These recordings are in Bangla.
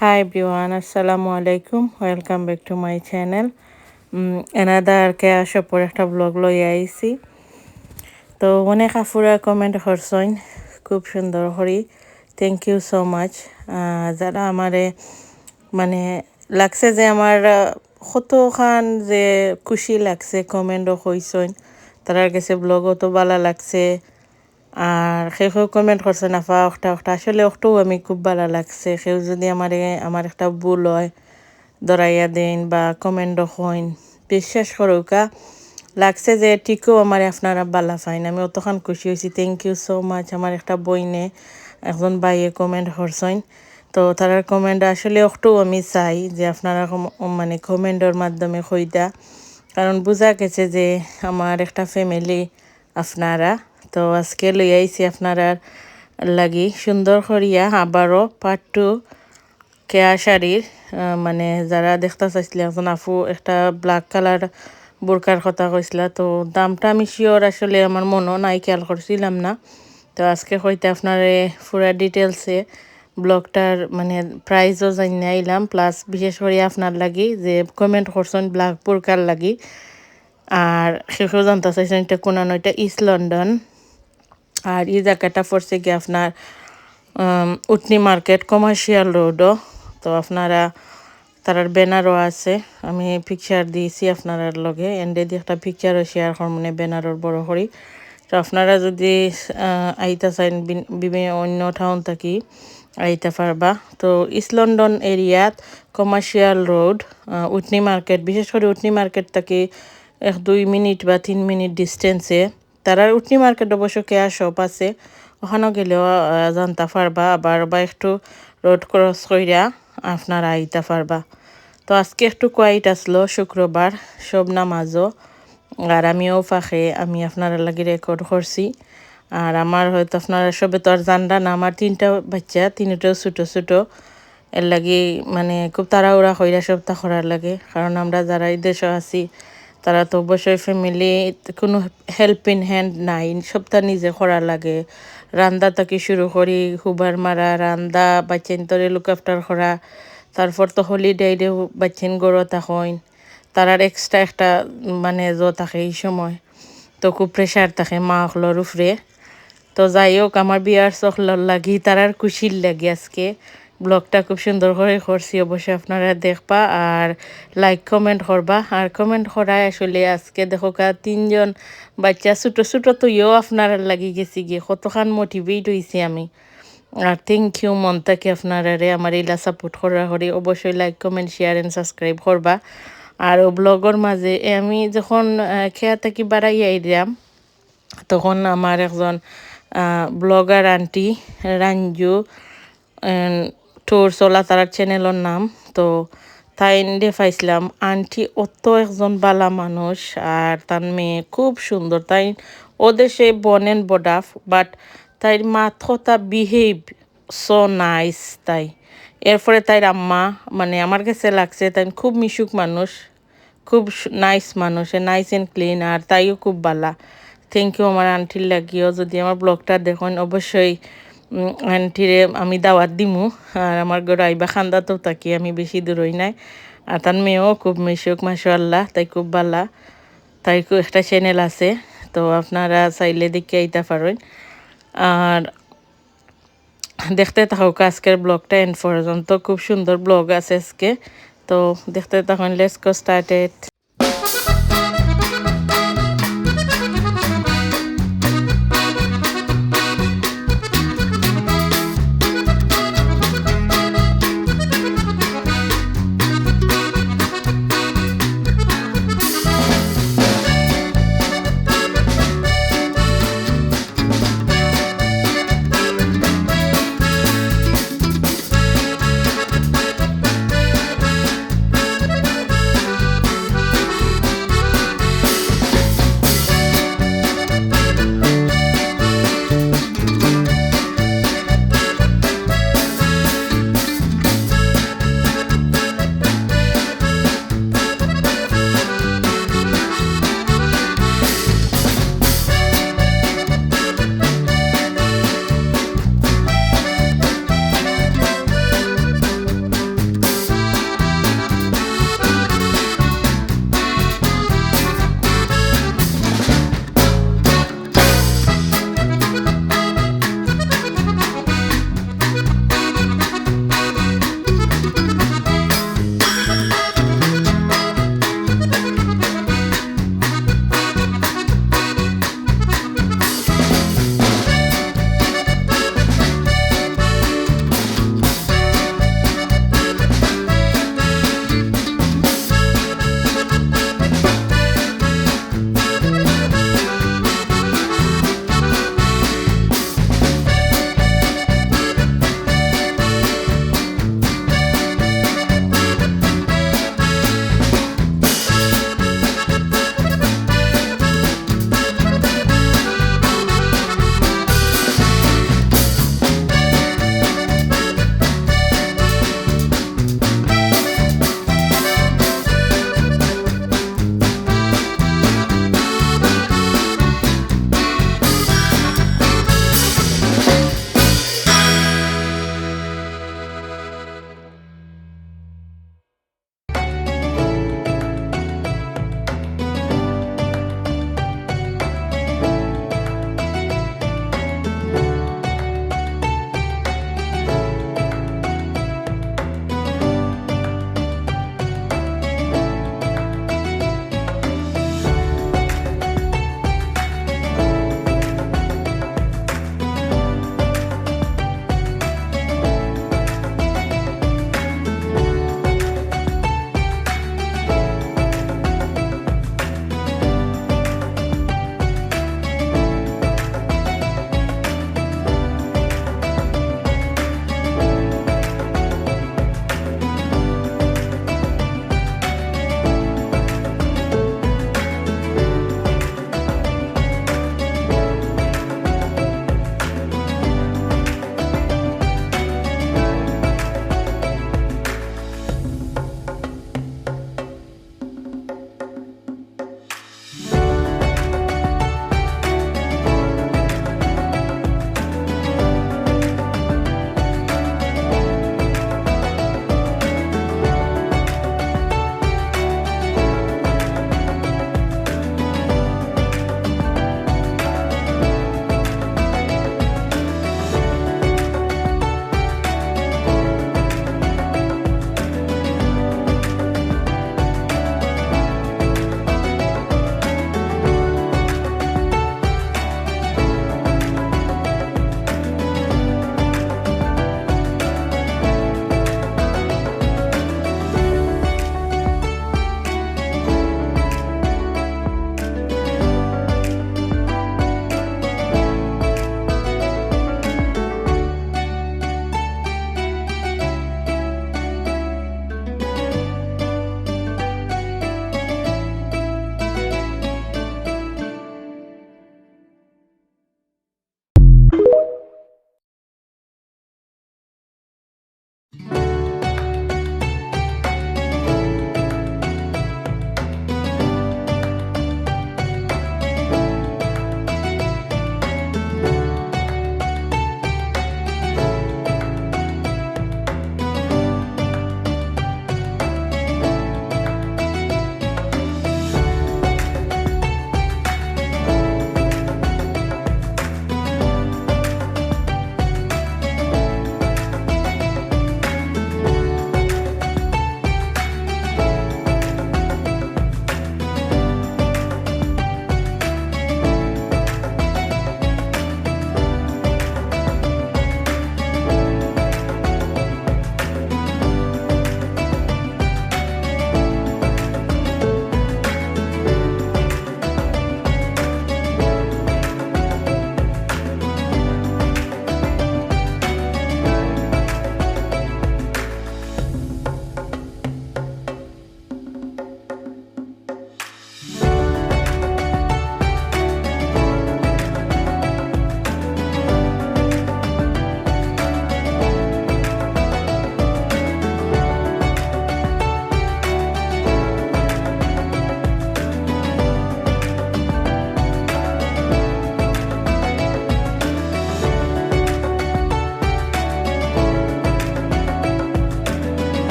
Everyone, Assalamu alaikum. Welcome back to my channel. Um, another cash ওপর একটা ব্লগ লই আইছি তো অনেক আফুরা কমেন্ট করছেন খুব সুন্দর করি থ্যাংক ইউ সো মাচ যারা আমারে মানে লাগছে যে আমার কতখান যে খুশি লাগছে কমেন্টও কইসইন তারার কাছে ব্লগও তো ভালো লাগছে আর সেও কমেন্ট করছে, নাফা একটা একটা আসলে ওটাও আমি খুব ভালো লাগছে। সেও যদি আমার আমার একটা ভুল হয় দরাইয়া দেন বা কমেন্টও হইন, বিশ্বাস করুকা লাগছে যে ঠিকও আমার আপনারা বালা ফাইন আমি অতখান খুশি হয়েছি। থ্যাংক ইউ সো মাচ আমার একটা বইনে একজন বাইয়ে কমেন্ট করছেন। তো তারার কমেন্ট আসলে একটু আমি চাই যে আপনারা মানে কমেন্টের মাধ্যমে কইতা কারণ বোঝা গেছে যে আমার একটা ফ্যামিলি আপনারা তো আজকে লই আইছি আপনারা লাগি সুন্দর করিয়া আবারও পার্ট টু কেয়া শাড়ির মানে যারা দেখতে চাইছিলে এখন আফু একটা ব্ল্যাক কালার বোরকার কথা কইসলা তো দামটা আমি শিওর আসলে আমার মনও নাই, খেয়াল করছিলাম না। তো আজকে হয়তো আপনার পুরা ডিটেলসে ব্লগটার মানে প্রাইজও জানি আইলাম প্লাস বিশেষ করে আপনার লাগি যে কমেন্ট করছেন ব্ল্যাক বোরকার লাগি। আর সেসব জানতে চাইছেন এটা কোন এটা ইস্ট লন্ডন আর এই জায়গাটা পড়ছে কি আপনার উটনি মার্কেট কমার্শিয়াল রোডও তো আপনারা, তারার ব্যানারও আছে। আমি পিকচার দিয়েছি আপনার লগে। এন্ডে দিয়ে একটা পিকচারও শেয়ার করব মানে ব্যানারর বড় করি তো আপনারা যদি আইতা চাইন বিভিন্ন অন্য টাউন থাকি, আইতা পারবা। তো ইস্ট লন্ডন এরিয়াত কমার্শিয়াল রোড উটনি মার্কেট। বিশেষ করে উটনি মার্কেট থাকি এক দুই মিনিট বা তিন মিনিট ডিস্টেন্সে তারার উটনি মার্কেট অবশ্য কেয়া শপ আছে। ওখানেও গেলেও জানতে পারবা আবার বা একটু রোড ক্রস কইরা আপনারা আইতে পারবা তো আজকে একটু কোয়াইট আসলো শুক্রবার সব নামাজও আর আমিও ফাঁকে, আমি আপনারা লাগি রেকর্ড করছি আর আমার হয়তো আপনারা সবে তো আর জানরা না আমার তিনটা বাচ্চা তিনটাও ছোটো ছোটো এর লাগি মানে খুব তাড়াহুড়া কইরা সপ্তাহ করার লাগে। কারণ আমরা যারা এই দেশে আছি তারা তো অবশ্যই ফ্যামিলি কোনো হেল্পিং হ্যান্ড নাই, সবটা নিজে করা লাগে। রান্দা থেকে শুরু করি, হুবার মারা, রান্দা, বাচ্চেন তরে লুক আফটার করা। তারপর তো হলিডে বাচ্চেন গড়ো তখন তারার এক্সট্রা একটা মানে জ থাকে এই সময়। তো খুব প্রেশার থাকে মা হলোর উপরে। তো যাই হোক, আমার বিয়ার চখলর লাগি, তারার খুশির লাগি আজকে। ব্লগটা খুব সুন্দর করে করছি, অবশ্যই আপনারা দেখবা আর লাইক কমেন্ট করবা। আর কমেন্ট করায় আসলে আজকে দেখো কা তিনজন বাচ্চা, ছোটো ছোটো তো ইয়েও আপনারা লাগি গেছি গিয়ে, কতখান মোটিভেট হয়েছি আমি। আর থ্যাংক ইউ মন থেকে আপনারা আমার এইলা সাপোর্ট করা করি অবশ্যই like comment share and subscribe করবা। আর ব্লগর মাঝে আমি যখন খেয়া থাকি বাড়াই আইলাম তখন আমার একজন ব্লগার আন্টি রাঞ্জু টোর চলা তার চ্যানেলের নাম, তো তাই দেখাইছিলাম। আন্টি অত একজন বালা মানুষ আর তার মেয়ে খুব সুন্দর। তাই ও দেশে বনেন বডাফ বাট তাইর মাথা বিহেভ সো নাইস তাই। এরপরে তাইর আম্মা মানে আমার কাছে লাগছে, তাই খুব মিশুক মানুষ, খুব নাইস মানুষ নাইস অ্যান্ড ক্লিন আর তাইও খুব বালা। থ্যাংক ইউ আমার আন্টির লাগিও, যদি আমার ব্লগটা দেখুন, অবশ্যই আন্টিরে আমি দাওয়াত দিমু। আর আমার ঘর আইবা খান্দাতেও থাকি আমি বেশি দূরই নাই। আর তার মেয়েও খুব মিশুক মাসাল্লাহ তাই খুব বালা। তাই খুব একটা চ্যানেল আছে, তো আপনারা চাইলে দেখে আইতে পারেন। আর দেখতে থাকুক, আজকের ব্লগটা এন্ড পর্যন্ত। খুব সুন্দর ব্লগ আছে আজকে। তো দেখতে তখন লেটস গো স্টার্টেড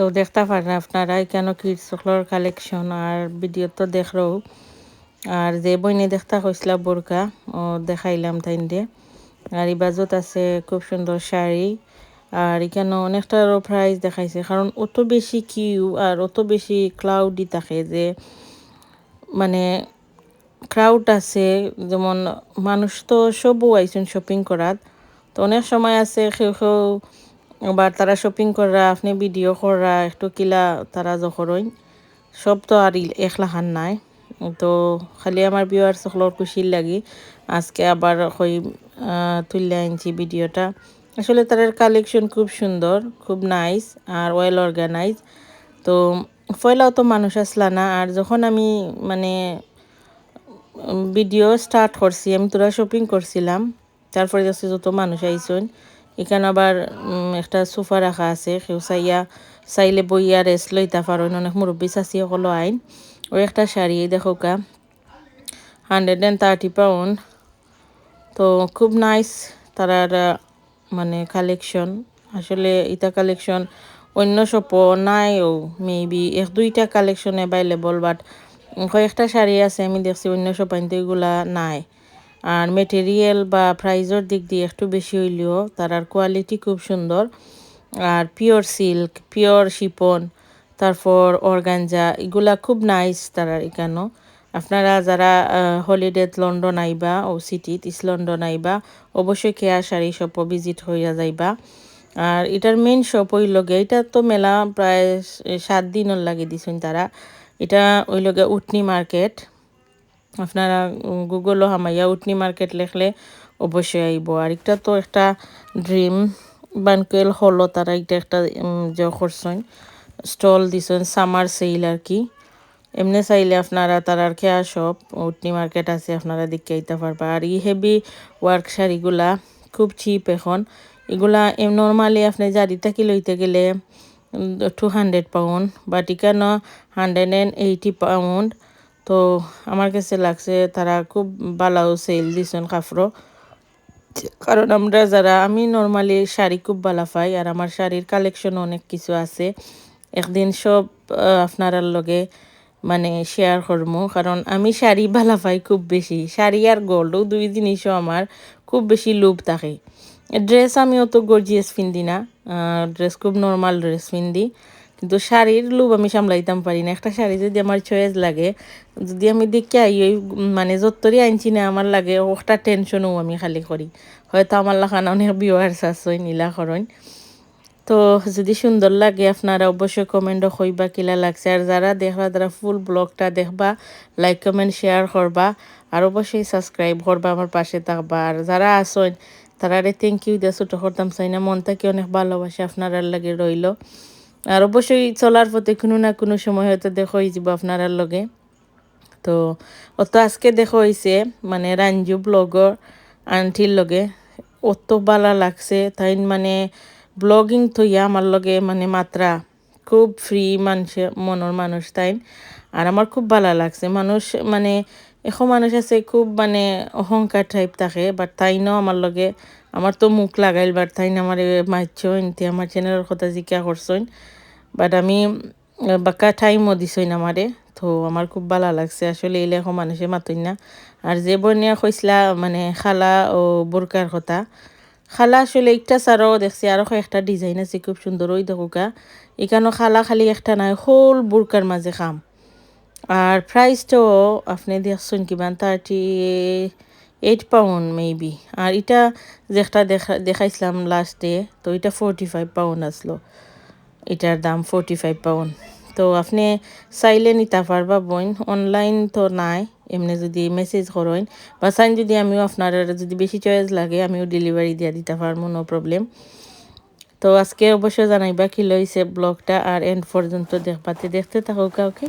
তো দেখতে পারেন আপনারা কেন কিডস সকলের কালেকশন আর ভিডিও তো দেখরও আর যে বইনে দেখতে কইসলা বোরকা, ও দেখাইলাম তাই দিয়ে। আর ইবাজত আছে খুব সুন্দর শাড়ি। আর এখানে অনেকটারও প্রাইস দেখাইছে, কারণ অত বেশি কিউ আর অত বেশি ক্লাউডি থাকে যে মানে ক্রাউড আছে, যেমন মানুষ তো সবও আইসেন শপিং করাত। তো অনেক সময় আছে, কেউ কেউ আবার তারা শপিং করা আপনি ভিডিও করা একটু কিলা তারা যখন সব তো আর একলা খান নাই। তো খালি আমার বিয়ার সকলের খুশির লাগি আজকে আবার কই তুললে আনছি ভিডিওটা আসলে তাদের কালেকশন খুব সুন্দর, খুব নাইস আর ওয়েল অর্গানাইজ তো পয়লাও তো মানুষ আসলা না, আর যখন আমি মানে ভিডিও স্টার্ট করছি, আমি তোরা শপিং করছিলাম, তারপরে যাচ্ছে যত মানুষ আইসন এখানে আবার একটা সোফা রাখা আছে। কেউ চাইয়া, চাইলে বইয়া রেস্ট লইতা পারেন। অনেক মুরব্বী চাচি সকলো আইন। ও একটা শাড়ি দেখো কা হান্ড্রেড অ্যান্ড থার্টি পাউন্ড তো খুব নাইস তারার মানে কালেকশন আসলে ইটা কালেকশন অন্য শপও নাইও মেবি এক, দুইটা কালেকশন অ্যাভেলেবল বাট কয়েকটা শাড়ি আছে, আমি দেখছি অন্য শপাইতে এগুলা নাই। আর মেটেরিয়াল বা প্রাইজের দিক দিয়ে একটু বেশি হইলেও তার কোয়ালিটি খুব সুন্দর। আর পিওর সিল্ক পিওর শিপন, তারপর অর্গানজা এগুলা খুব নাইস তারা এখানেও। আপনারা যারা হলিডে লন্ডন আইবা ও সিটিত ইস লন্ডন আইবা, অবশ্যই কেয়া শাড়ি শপ ভিজিট হইয়া যাইবা। আর এটার মেইন শপ হইল লগে এটা তো মেলা প্রায় সাত দিনের লাগে দিছেন তারা। এটা ওই লগে উটনি মার্কেট আপনারা গুগলও হামাইয়া উটনি মার্কেট লেখলে অবশ্যই আইব। আর এটা তো একটা ড্রিম বানকুয়েল হলো তারা এটা একটা যে করছেন স্টল দিছেন সামার সেল আর কি। এমনি চাইলে আপনারা তারার খেয়া সব উটনি মার্কেট আছে, আপনারা দেখে আইতে পারবা। আর ই হেভি ওয়ার্ক শাড়িগুলা খুব চিপ এখন। এগুলা এম নর্মালি আপনি জারিটা কি লইতে গেলে টু হান্ড্রেড পাউন্ড বাট ইকানো হান্ড্রেড অ্যান্ড এইটি পাউন্ড তো আমার কাছে লাগছে তারা খুব ভালো সেল দিছেন কাপড় কারণ আমরা যারা, আমি নর্মালি শাড়ি খুব ভালো পাই আর আমার শাড়ির কালেকশন অনেক কিছু আছে। একদিন সব আপনার লগে মানে শেয়ার করব কারণ আমি শাড়ি ভালো পাই খুব বেশি। শাড়ি আর গোল্ডও দুই জিনিসও আমার খুব বেশি লোভ থাকে। ড্রেস আমি অত গর্জিয়াস পিন্দি না ড্রেস খুব নর্মাল ড্রেস পিন্দি কিন্তু শাড়ির লোভ আমি সামলাইতাম পারি না। একটা শাড়ি যদি আমার চয়েস লাগে, যদি আমি দেখে আই, ওই মানে যত্তরই আনছি না, আমার লাগে একটা টেনশনও আমি খালি করি। হয়তো আমার লাখান অনেক বিওয়ার্স আছে নীলা করণ তো যদি সুন্দর লাগে, আপনারা অবশ্যই কমেন্টও কইবা কিলা লাগছে। আর যারা দেখবা, তারা ফুল ব্লগটা দেখবা লাইক কমেন্ট শেয়ার করবা। আর অবশ্যই সাবস্ক্রাইব করবা আমার পাশে থাকবা। আর যারা আসেন তারারে থ্যাংক ইউ দিয়ে ছোটো করতাম। চাই না মন থেকে অনেক ভালোবাসে আপনার লাগে রইল। আর অবশ্যই চলার পথে কোনো না কোনো সময় হয়তো দেখো যাব আপনার লগে। তো, অত আজকে দেখো হয়েছে মানে রাঞ্জু ব্লগর আন্টির লগে। অত ভালো লাগছে, তাই মানে ব্লগিং থইয়া আমার লগে মানে মাত্রা খুব ফ্রি মানুষে, মনের মানুষ তাই। আর আমার খুব ভালো লাগছে, মানুষ মানে এখন মানুষ আছে, খুব মানে অহংকার টাইপ থাকে বাট তাই ন আমার লগে আমার তো মুখ লাগাইল বাট তাই আমার মারছইন তে আমার চ্যানেলের কথা জিজ্ঞা করছইন বাট আমি বাক্কা টাইমও দিছইন আমারে, তো আমার খুব ভালো লাগছে। আসলে এলে এখন মানুষে মাতই না। আর যে বনিয়া কইসলা মানে খালা ও বোরকার কথা, খালা আসলে একটা সারও দেখছি আরও একটা ডিজাইন আছে খুব সুন্দর ওই দেখুকা এখানেও খালা খালি একটা নাই হোল বুরকার মাঝে খাম। আর প্রাইসটাও আপনি দেখছেন কিমান থার্টি এইট পাউন্ড মেবি আর এটা যেটা দেখা দেখাইছিলাম লাস্ট ডে তো এটা ফোরটি ফাইভ পাউন্ড আসলো। এটার দাম ফোরটি ফাইভ পাউন্ড তো আপনি চাইলে নিতে পারবা বইন অনলাইন তো নাই, এমনি যদি মেসেজ করেন। বা চাইন যদি আমিও আপনার যদি বেশি চয়েস লাগে, আমিও ডেলিভারি দিয়ে দিতে পারব নো প্রবলেম তো আজকে অবশ্যই জানাইবা কি লইছে ব্লগটা, আর এন্ড পর্যন্ত দেখবাতে দেখতে থাকো কাউকে।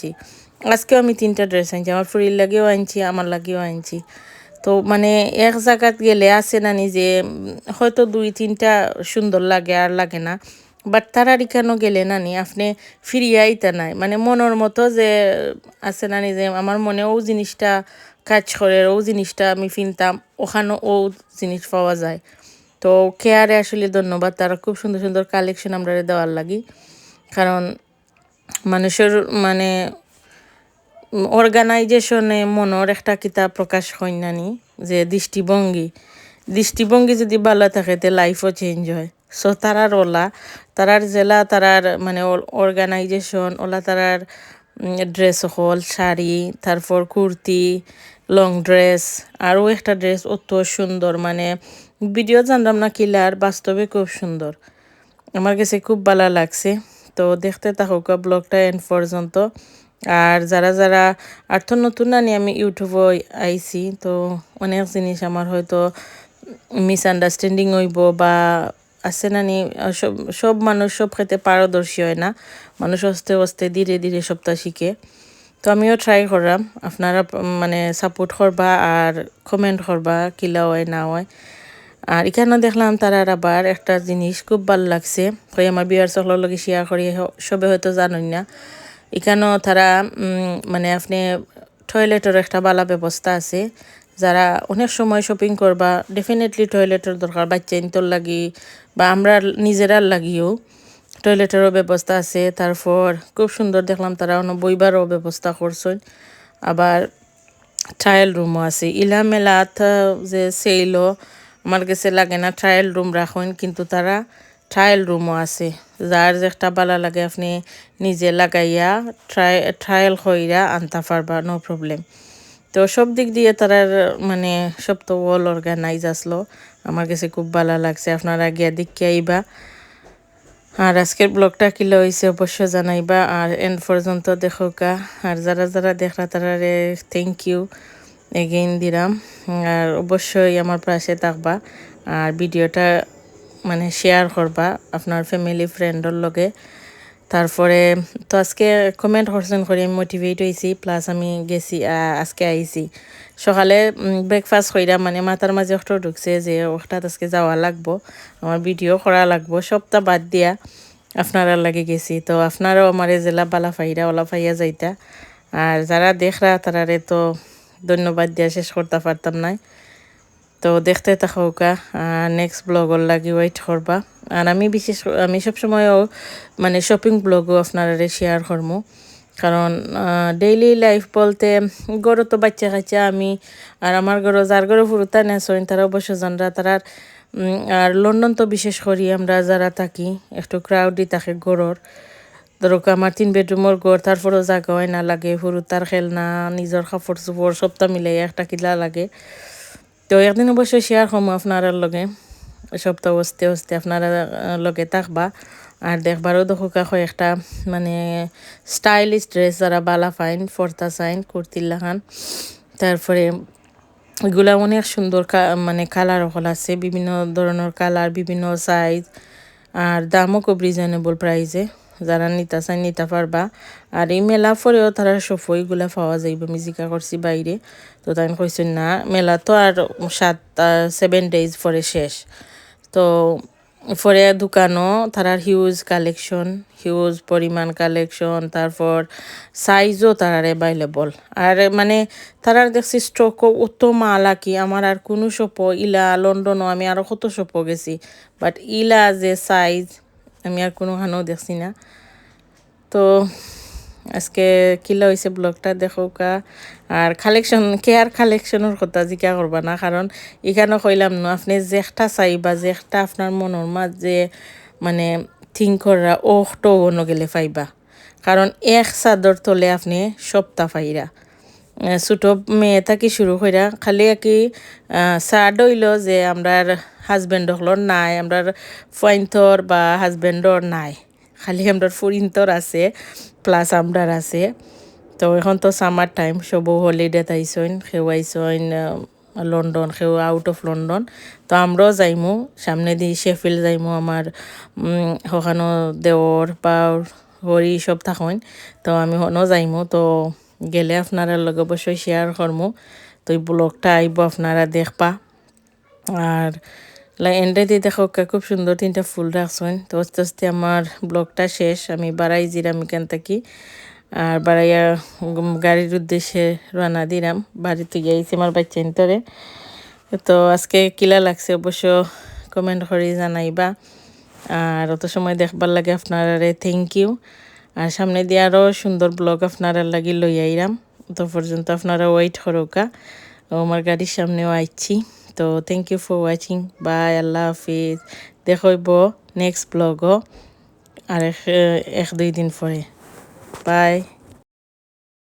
আনছি। আজকেও আমি তিনটা ড্রেস আনছি, আমার ফুরির লাগেও আনছি, আমার লাগেও আনছি। তো মানে এক জায়গাত গেলে আছে না নিজে, হয়তো দুই তিনটা সুন্দর লাগে আর লাগে না। বাট তারার কেন গেলে নানি আপনি ফিরিয়ে আইতে নাই। মানে মনের মতো যে আছে নানি যে আমার মনে ও জিনিসটা কাজ করে, ও জিনিসটা আমি ফিনতাম ওখানেও ও জিনিস পাওয়া যায়। তো কেয়ারে আসলে ধন্যবাদ, তারা খুব সুন্দর সুন্দর কালেকশন আমরা দেওয়ার লাগি। কারণ মানুষের মানে অর্গানাইজেশনে মনের একটা কিতাব প্রকাশ হয় নানি, যে দৃষ্টিভঙ্গি দৃষ্টিভঙ্গি যদি ভালো থাকে, তে লাইফও চেঞ্জ হয়। সো তারার ওলা, তারার জেলা, তারার মানে অর্গানাইজেশন ওলা তারার ড্রেস হল, শাড়ি, তারপর কুর্তি লং ড্রেস আরও একটা ড্রেস অত সুন্দর মানে ভিডিও জানলাম না কিলার বাস্তবে খুব সুন্দর। আমার কাছে খুব ভালো লাগছে। তো দেখতে থাকুক ব্লগটা এন পর্যন্ত। আর যারা যারা আর তো নতুন নানি আমি ইউটিউবে আইছি, তো অনেক জিনিস আমার হয়তো মিসআন্ডারস্ট্যান্ডিং হইব বা আছে নানি সব সব মানুষ সব ক্ষেত্রে পারদর্শী হয় না। মানুষ আস্তে আস্তে ধীরে ধীরে সবটা শিখে। তো আমিও ট্রাই করলাম আপনারা মানে সাপোর্ট করবা আর কমেন্ট করবা কিলা হয় না হয়। আর এখানে দেখলাম তারা আবার একটা জিনিস খুব ভালো লাগছে। কই আমার বিয়ার সকলের লগে শেয়ার করি সবে হয়তো জানেন না। এখানেও তারা মানে আপনি টয়লেটের একটা ভালো ব্যবস্থা আছে। যারা অনেক সময় শপিং করবা ডেফিনেটলি টয়লেটের দরকার বাচ্চা লাগি বা আমরা নিজেরার লাগিও টয়লেটেরও ব্যবস্থা আছে। তারপর খুব সুন্দর দেখলাম তারা অন্য বইবারও ব্যবস্থা করছেন। আবার ট্রায়াল রুমও আছে। ইলা মেলাত যে সেইলও আমার কাছে লাগে না ট্রায়াল রুম রাখুন, কিন্তু তারা ট্রায়াল রুমও আছে। যার একটা বালা লাগে আপনি নিজে লাগাইয়া ট্রাই ট্রায়াল কইরা আনতে পারবা নো প্রবলেম তো সব দিক দিয়ে তারার মানে সব তো ওয়াল অর্গানাইজ আসলো। আমার কাছে খুব ভালো লাগছে, আপনারা গিয়া দেখে আইবা। আর আজকের ব্লগটা কিলো হয়েছে অবশ্যই জানাইবা। আর এন্ড পর্যন্ত দেখোকা আর যারা যারা দেখরা তারা থ্যাংক ইউ এগেইন দিলাম। আর অবশ্যই আমার পাশে থাকবা আর ভিডিওটা মানে শেয়ার করবা আপনার ফ্যামিলি ফ্রেন্ডর লগে। তারপরে তো আজকে কমেন্ট করছেন করে আমি মোটিভেট হয়েছি প্লাস আমি গেছি আজকে আইছি। সকালে ব্রেকফাস্ট কইরা মানে মাথার মাঝে একটা ঢুকছে যে ওটাত আজকে যাওয়া লাগবো আমার ভিডিও করা লাগবো সবটা বাদ দিয়া আপনারা লাগে গেছি। তো আপনারাও আমার জেলা বালা ফাইরা ওলা ফাইয়া যাইতা। আর যারা দেখরা তারারে তো ধন্যবাদ দিয়া শেষ করতে পারতাম নাই। তো দেখতে থাকা নেক্সট ব্লগর লাগি ওয়েট করবা। আর আমি বিশেষ, আমি সবসময়ও মানে শপিং ব্লগও আপনারা শেয়ার করব কারণ ডেইলি লাইফ বলতে গরু তো বাচ্চা কাচ্চা আমি, আর আমার গরু, যার গরু ফুরুতা নেছেন তারা অবশ্য জানরা তারা আর লন্ডন তো বিশেষ করি আমরা যারা থাকি, একটু ক্রাউডি থাকে গরুর। ধরক আমার তিন বেডরুমের ঘর তারপরেও জায়গা হয় না লাগে ফুরুতার খেলনা নিজের কাপড় চোপড় সবটা মিলাই একটা কিলা লাগে। তো একদিন অবশ্যই শেয়ার হম আপনার লগে সপ্তাহ হস্তে হস্তে আপনারা লগে থাকবা। আর দেখবারও দেখা হয় একটা মানে স্টাইলিশ ড্রেস যারা বালা ফাইন ফর্তা সাইন কুর্তির লাগান। তারপরে এগুলা অনেক সুন্দর মানে কালার হল আছে, বিভিন্ন ধরনের কালার বিভিন্ন সাইজ আর দামও খুব রিজনেবল প্রাইসে যারা নিতা চাই, নিতে পারবা। আর এই মেলা পরেও তারা সফইগুলা পাওয়া যাইব, মিজিকা করছি বাইরে। তো তাই কইছেন, না, মেলা তো আর সাত সেভেন ডেজ পরে শেষ। তো পরে দোকানও, তারার হিউজ কালেকশন হিউজ পরিমাণ কালেকশন তারপর সাইজও তারার অ্যাভেলেবল আর মানে তারার দেখছি স্টকও অত মালা কি আমার আর কোনো শপ ইলা, লন্ডনও আমি আরও কত শপ গেছি। বাট ইলা যে সাইজ আমি আর কোনো হানও দেখছি না। তো আজকে কিলা হয়েছে ব্লগটা দেখোকা আর কালেকশন কেয়ার কালেকশনের কথা জিকা করবা না কারণ এখানে কইলাম না, আপনি যেটা চাইবা যেটা আপনার মনের মাঝে মানে থিঙ্ক করা ওখটো গেলে পাইবা। কারণ এক চাদর তলে আপনি সপ্তাহ পাইরা ছোটো মেয়ে থাকি শুরু কইরা খালি কি সার হইল যে আমরার হাজবেন্ড হলর নাই, আমরার ফয়েন্টর বা হাজবেন্ডর নাই। খালি আমরার ফুরিন্তর আছে প্লাস আমরার আছে। তো এখন তো সামার টাইম সব হলিডে তাইছইন, সেও আইসইন লন্ডন সেও আউট অফ লন্ডন তো আমরাও যাইমু, সামনে দিয়ে শেফিল যাইমু আমার ওখানো দেওর বা হরি সব থাকুন তো আমি হনও যাইমু, তো গেলে আপনারা লগে অবশ্যই শেয়ার করমু। তো এই ব্লগটা আইব আপনারা দেখবা। আর এন্ডে দিয়ে দেখো খুব সুন্দর তিনটা ফুল রাখছেন। তো আস্তে আস্তে আমার ব্লগটা শেষ। আমি বাড়াই জিরাম এখান থাকি। আর বাড়াইয়া গাড়ির উদ্দেশ্যে রানা দিলাম। বাড়িতে গিয়েছি আমার বাচ্চা ইন্তরে তো আজকে কিলা লাগছে অবশ্য কমেন্ট করে জানাইবা। আর অত সময় দেখবার লাগে আপনারা থ্যাংক ইউ আর সামনে দিয়ে আরও সুন্দর ব্লগ আপনারা লাগি লই আইরাম। তো পর্যন্ত আপনারা ওয়েট হরকা আমার গাড়ির সামনেও আইছি। তো thank you for watching bye আল্লাহ হাফিজ। দেখব নেক্সট ব্লগও আর এক দুই দিন পরে। বাই